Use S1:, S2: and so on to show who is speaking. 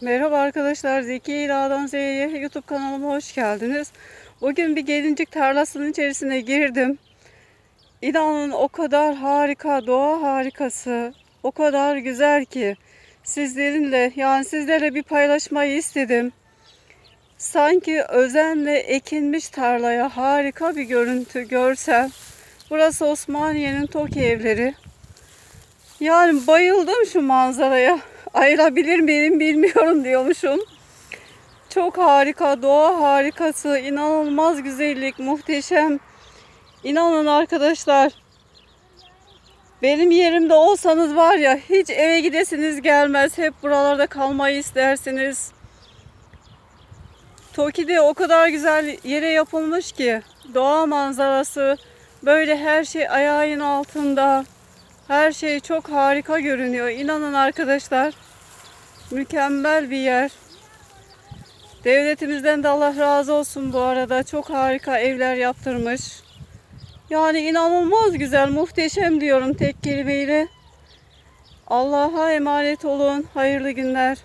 S1: Merhaba arkadaşlar, Zeki İla'dan Z'ye YouTube kanalıma hoş geldiniz. Bugün bir gelincik tarlasının içerisine girdim. İnanın o kadar harika, doğa harikası, o kadar güzel ki sizlerinle yani sizlerle bir paylaşmayı istedim. Sanki özenle ekilmiş tarlaya harika bir görüntü görsel. Burası Osmaniye'nin TOKİ evleri. Yani bayıldım şu manzaraya. Ayırabilir miyim bilmiyorum diyormuşum. Çok harika, doğa harikası, inanılmaz güzellik, muhteşem. İnanın arkadaşlar. Benim yerimde olsanız var ya hiç eve gidesiniz gelmez. Hep buralarda kalmayı istersiniz. Toki'de o kadar güzel yere yapılmış ki doğa manzarası böyle her şey ayağın altında. Her şey çok harika görünüyor. İnanın arkadaşlar. Mükemmel bir yer. Devletimizden de Allah razı olsun bu arada. Çok harika evler yaptırmış. Yani inanılmaz güzel, muhteşem diyorum tek kelimeyle. Allah'a emanet olun. Hayırlı günler.